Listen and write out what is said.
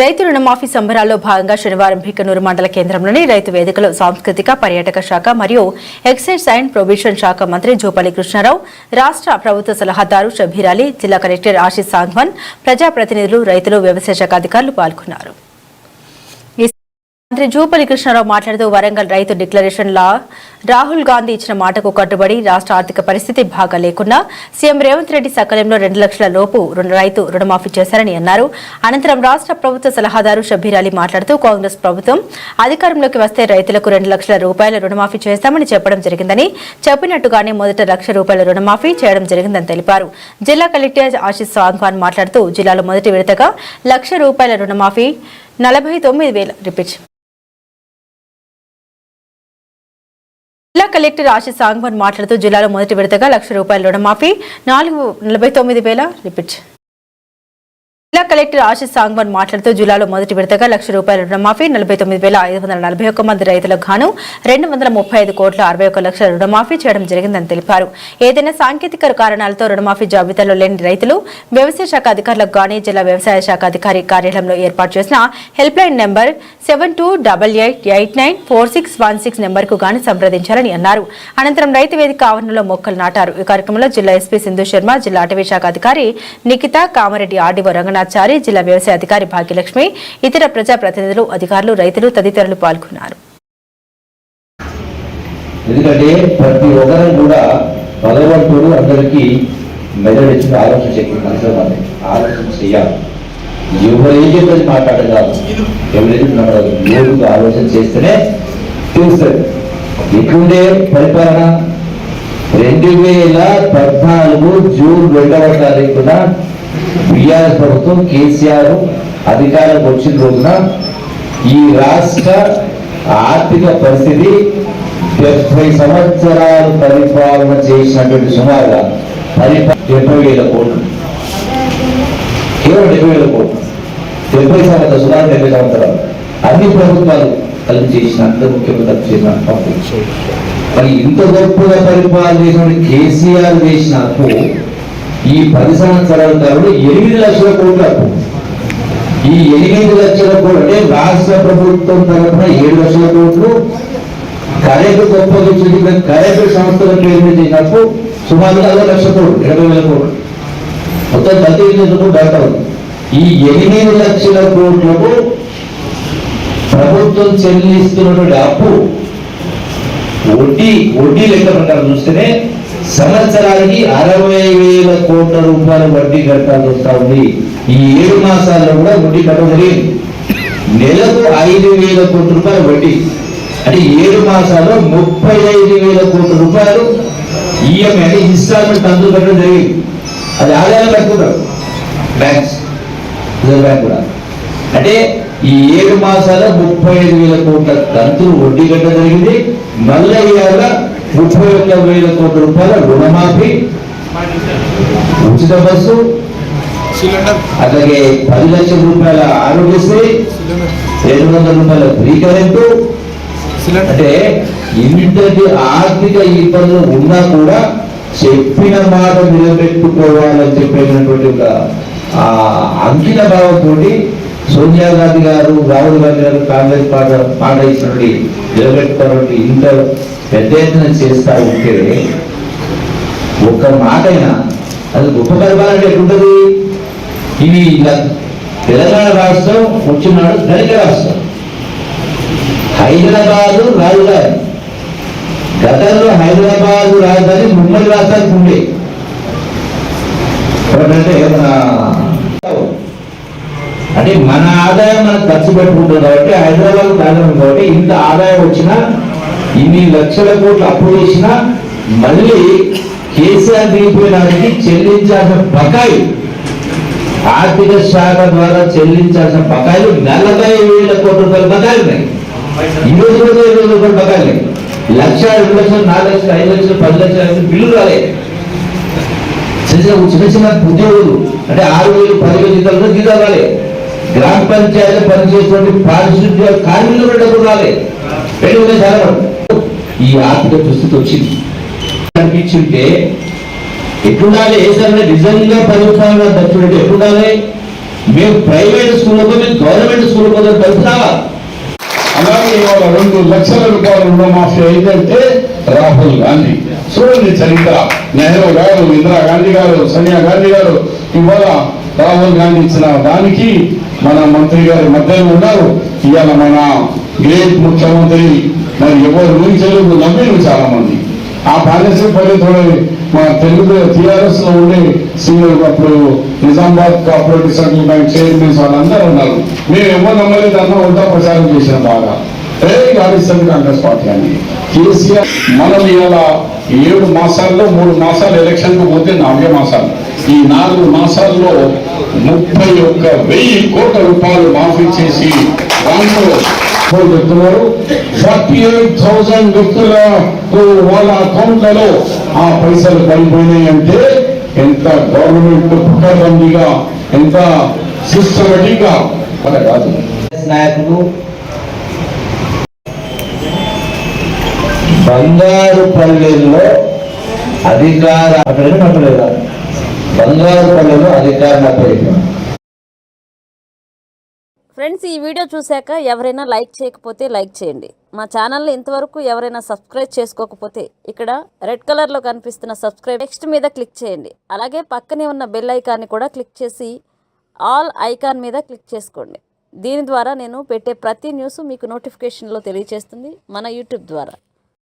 రైతు రుణమాఫీ సంబరాల్లో భాగంగా శనివారం భిక్కనూరు మండల కేంద్రంలోని రైతు వేదికలో సాంస్కృతిక పర్యాటక శాఖ మరియు ఎక్సైజ్ అండ్ ప్రొవిషన్ శాఖ మంత్రి జూపల్లి కృష్ణారావు రాష్ట్ర ప్రభుత్వ సలహాదారు షబీర్ అలీ జిల్లా కలెక్టర్ ఆశీష్ సాంగ్వన్ ప్రజాప్రతినిధులు రైతులు వ్యవసాయ శాఖ అధికారులు పాల్గొన్నారు. మంత్రి జూపల్లి కృష్ణారావు మాట్లాడుతూ వరంగల్ రైతు డిక్లరేషన్ లా రాహుల్ గాంధీ ఇచ్చిన మాటకు కట్టుబడి రాష్ట్ర ఆర్థిక పరిస్థితి బాగా లేకున్నా సీఎం రేవంత్ రెడ్డి సకాలంలో రెండు లక్షల లోపు రైతు రుణమాఫీ చేశారని అన్నారు. అనంతరం రాష్ట్ర ప్రభుత్వ సలహాదారు షబీర్ అలీ మాట్లాడుతూ కాంగ్రెస్ ప్రభుత్వం అధికారంలోకి వస్తే రైతులకు రెండు లక్షల రూపాయల రుణమాఫీ చేస్తామని చెప్పడం జరిగిందని చెప్పినట్టుగానే మొదట లక్ష రూపాయల రుణమాఫీ చేయడం జరిగిందని తెలిపారు. జిల్లా కలెక్టర్ ఆశీష్ సాంగ్వాన్ మాట్లాడుతూ జిల్లాలో మొదటి విడతగా లక్ష రూపాయల రుణమాఫీ నలభై తొమ్మిది వేల రిపీట్ జిల్లా కలెక్టర్ ఆశీష్ సాంగ్వన్ మాట్లాడుతూ జిల్లాలో మొదటి విడతగా లక్ష రూపాయల రుణమాఫీ నాలుగు నలభై తొమ్మిది వేల రిపీట్ జిల్లా కలెక్టర్ ఆశీష్ సాంగ్వన్ మాట్లాడుతూ జిల్లాలో మొదటి విడతగా లక్ష రూపాయల రుణమాఫీ నలభై తొమ్మిది వేల ఐదు వందల నలభై ఒక్క మంది రైతులకు గాను రెండు వందల ముప్పై ఐదు కోట్ల అరవై ఒక్క లక్షల రుణమాఫీ చేయడం జరిగిందని తెలిపారు. ఏదైనా సాంకేతిక కారణాలతో రుణమాఫీ జాబితాలో లేని రైతులు వ్యవసాయ శాఖ అధికారులకు గానీ జిల్లా వ్యవసాయ శాఖ అధికారి కార్యాలయంలో ఏర్పాటు చేసిన helpline number seven two double eight eight nine four six one six నెంబర్కు గాని సంప్రదించాలని అన్నారు. అనంతరం రైతు వేదిక ఆవరణలో మొక్కలు నాటారు. ఈ కార్యక్రమంలో జిల్లా ఎస్పీ సింధు శర్మ జిల్లా అటవీ శాఖ అధికారి నిఖిత కామారెడ్డి ఆర్డీఓ రంగనాథ్చారి జిల్లా వ్యవసాయ అధికారి భాగ్యలక్ష్మి ఇతర ప్రజాప్రతినిధులు అధికారులు రైతులు తదితరులు పాల్గొన్నారు. ఎందుకంటే ప్రతి ఒక్కరం కూడా పదవంతుడు అందరికీ మెదడిచ్చి ఆలోచన శక్తి మనసులో ఆలోచన చేయాలి. ఎవరు ఏం చెప్పేది మాట్లాడగలరు ఎవరైతే నమ్మడం యోగుగా ఆలోచన చేస్తేనే తెలుస్తుంది. ఎట్లుండే పరిపాలన రెండు వేల పద్నాలుగు జూన్ రెండవ తారీఖున బీఆర్ఎస్ ప్రభుత్వం కేసీఆర్ అధికారంలోకి వచ్చిన రోజున ఈ రాష్ట్ర ఆర్థిక పరిస్థితి డెబ్బై సంవత్సరాలు పరిపాలన చేసినటువంటి సుమారుగా పరిపా డెబ్బై వేల కోట్లు. కేవలం డెబ్బై వేల కోట్లు. డెబ్బై సంవత్సరాలు సుమారు డెబ్బై సంవత్సరాలు. అన్ని ప్రభుత్వాలు కలిసి చేసిన అంత ముఖ్యమంత్రి చేసిన మరి ఇంత గొప్పగా పరిపాలన చేసిన కేసీఆర్ చేసిన అప్పు ఈ పది సంవత్సరాల కాలంలో ఎనిమిది లక్షల కోట్లు అప్పు. ఈ ఎనిమిది లక్షల కోట్లు అంటే రాష్ట్ర ప్రభుత్వం తరఫున ఏడు లక్షల కోట్లు కరెంటు గొప్పది చూసిన కరెంటు సంస్థల పేరు మీద చేసినప్పుడు సుమారు అరవై లక్షల కోట్లు ఇరవై వేల కోట్లు. మొత్తం ప్రతి డాక్టర్ ఈ ఎనిమిది లక్షల కోట్లకు ప్రభుత్వం చెల్లిస్తున్నటువంటి అప్పు వడ్డీ వడ్డీ లెక్క ప్రకారం చూస్తేనే సంవత్సరానికి అరవై వేల కోట్ల రూపాయల వడ్డీ కట్టాల్సి వస్తా ఉంది. ఈ ఏడు మాసాల్లో కూడా వడ్డీ కట్టడం నెలకు ఐదు వేల కోట్ల రూపాయలు వడ్డీ. అంటే ఏడు మాసాల్లో ముప్పై ఐదు వేల కోట్ల రూపాయలు ఈఎంఐ అంటే ఇన్స్టాల్మెంట్ అందుకు కట్టడం జరిగింది. అది ఆదాయం కట్టుకుంటారు. బ్యాంక్స్ రిజర్వ్ బ్యాంక్ కూడా. అంటే ఈ ఏడు మాసాల ముప్పై ఐదు వేల కోట్ల కంతులు వడ్డీ కట్టడం జరిగింది. మళ్ళీ ఇవాళ ముప్పై ఒక్క వేల కోట్ల రూపాయల రుణమాఫీ. ఉచిత బస్సు. అలాగే పది లక్షల రూపాయల ఆరోగ్యశ్రీ. రెండు వందల రూపాయల ఫ్రీ కరెంటు. అంటే ఇంతటి ఆర్థిక ఇబ్బందులు ఉన్నా కూడా చెప్పిన మాట నిలబెట్టుకోవాలని చెప్పేటటువంటి ఒక అంకిత భావంతో సోనియా గాంధీ గారు రాహుల్ గాంధీ గారు కాంగ్రెస్ పార్టీ మాట ఇచ్చినటువంటి నిలబెట్టుకోవాలంటే ఇంత పెద్ద ఎత్తున చేస్తా ఉంటే ఒక్క మాట అయినా అది గొప్ప పరిపాలన అంటే ఇది ఇలా తెలంగాణ రాష్ట్రం వచ్చినాడు ధనిక రాష్ట్రం. హైదరాబాదు రాజధాని. గతంలో హైదరాబాదు రాజధాని ముంబై రాష్ట్రానికి ఉండే. అంటే మన అంటే మన ఆదాయం మనం ఖర్చు పెట్టుకుంటాం కాబట్టి హైదరాబాద్ తాగడం కాబట్టి ఇంత ఆదాయం వచ్చినా ఇన్ని లక్షల కోట్లు అప్పు చేసినా మళ్ళీ కేసీఆర్ దిగిపోయినానికి చెల్లించాల్సిన బకాయి ఆర్థిక శాఖ ద్వారా చెల్లించాల్సిన బకాయిలు నలభై వేల కోట్ల రూపాయల బకాయిలు ఉన్నాయి. ఈ రోజు ఇరవై వేల రూపాయల బకాయిలు ఉన్నాయి. లక్ష రెండు లక్షలు నాలుగు లక్షలు ఐదు లక్షలు పది లక్షలు బిల్లు రాలే చిన్న చిన్న చిన్న చిన్న ఉద్యోగులు అంటే ఆరు వేలు పదివేలు జీతాలు జీతాలు రాలే. గ్రామ పంచాయతీ పనిచేసేటువంటి పారిశుద్ధ్య కార్మికులు కూడా డబ్బులు రాలే. రెండు వేల ఈ ఆర్థిక దుస్థితి వచ్చింది. అనిపించుంటే ఎట్లుండాలి ఏ సరైన నిజంగా ప్రభుత్వాలు దక్షుడు ఎట్లుండాలి మేము ప్రైవేట్ స్కూల్లో మేము గవర్నమెంట్ స్కూల్లో పోతే కలుపుతావా అలాగే ఇవాళ రెండు లక్షల రూపాయలు రుణమాఫీ అయిందంటే రాహుల్ గాంధీ. చూడండి చరిత్ర. నెహ్రూ గారు ఇందిరాగాంధీ గారు సోనియా గాంధీ గారు ఇవాళ రాహుల్ గాంధీ ఇచ్చిన దానికి మన మంత్రి గారు మధ్యలో ఉన్నారు. ఇవాళ మన గ్రేట్ ముఖ్యమంత్రి మరి ఎవరు ఊహించలేదు నమ్మిరు చాలా మంది ఆ పార్ట్నర్షిప్ అనేది మన తెలుగు టీఆర్ఎస్లో ఉండే సీనియర్ అప్పుడు Nizamabad cooperative central bank chairmans వాళ్ళందరూ ఉన్నారు. మేము ఎవరు నమ్మలేదు అన్న ఉంటా ప్రచారం చేసిన బాగా. ఏ గాడిస్తుంది కాంగ్రెస్ పార్టీ అని. కేసీఆర్ మనం ఇవాళ ఏడు మాసాల్లో మూడు మాసాలు ఎలక్షన్కు పోతే నాలుగే మాసాలు. ఈ నాలుగు మాసాల్లో ముప్పై ఒక్క వెయ్యి కోట్ల రూపాయలు మాఫీ చేసి దాంట్లో వాళ్ళు చెప్తున్నారు? ఫార్టీ ఎయిట్ థౌసండ్ వ్యక్తుల వాళ్ళ అకౌంట్లలో ఆ పైసలు పడిపోయినాయి అంటే ఎంత గవర్నమెంట్ పుట్టబందిగా ఎంత సిస్టమేటిక్గా అలా కాదు. నాయకులు బంగారు పల్లెల్లో అధికార అక్కడ బంగారు పనులను అధికారం అప్పగించారు ఫ్రెండ్స్ ఈ వీడియో చూశాక ఎవరైనా లైక్ చేయకపోతే లైక్ చేయండి. మా ఛానల్ని ఇంతవరకు ఎవరైనా సబ్స్క్రైబ్ చేసుకోకపోతే ఇక్కడ రెడ్ కలర్లో కనిపిస్తున్న సబ్స్క్రైబ్ నెక్స్ట్ మీద క్లిక్ చేయండి. అలాగే పక్కనే ఉన్న బెల్ ఐకాన్ని కూడా క్లిక్ చేసి ఆల్ ఐకాన్ మీద క్లిక్ చేసుకోండి. దీని ద్వారా నేను పెట్టే ప్రతి న్యూస్ మీకు నోటిఫికేషన్లో తెలియజేస్తుంది మన యూట్యూబ్ ద్వారా.